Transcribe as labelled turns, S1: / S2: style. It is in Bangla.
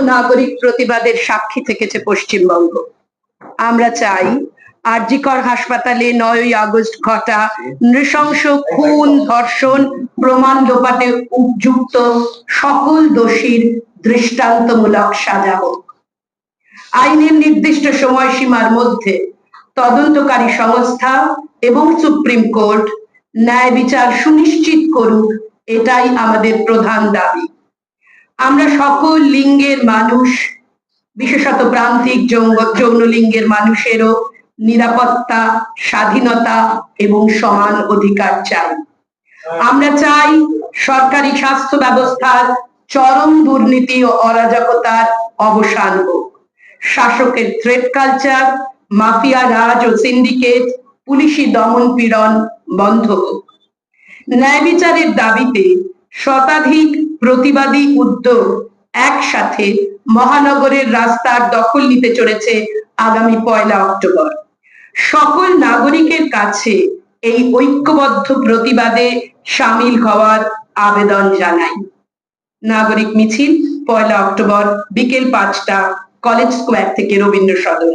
S1: নাগরিক প্রতিবাদের সাক্ষী থেকেছে পশ্চিমবঙ্গ। আমরা চাই আরজিকর হাসপাতালে নয়ই আগস্ট ঘটা নৃশংস খুন, ধর্ষণ, প্রমাণ লোপাটে উপযুক্ত সকল দোষীর দৃষ্টান্তমূলক সাজা হোক। আইনের নির্দিষ্ট সময়সীমার মধ্যে তদন্তকারী সংস্থা এবং সুপ্রিম কোর্ট ন্যায় বিচার সুনিশ্চিত করুক, এটাই আমাদের প্রধান দাবি। আমরা সকল লিঙ্গের মানুষ, বিশেষত প্রান্তিক যৌন- লিঙ্গের মানুষেরও নিরাপত্তা, স্বাধীনতা এবং সমান অধিকার চাই। আমরা চাই সরকারি স্বাস্থ্য ব্যবস্থার চরম দুর্নীতি ও অরাজকতার অবসান হোক। শাসকের থ্রেড কালচার মাফিয়া রাজ ও সিন্ডিকেট পুলিশি দমন পীড়ন বন্ধ হোক। ন্যায় বিচারের দাবিতে শতাধিক প্রতিবাদী উদ্যোগ একসাথে মহানগরের রাস্তার দখল নিতে চলেছে আগামী পয়লা অক্টোবর। সকল নাগরিকের কাছে এই ঐক্যবদ্ধ প্রতিবাদে সামিল হওয়ার আবেদন জানাই। নাগরিক মিছিল, পয়লা অক্টোবর, বিকেল পাঁচটা, কলেজ স্কোয়ার থেকে রবীন্দ্র সদন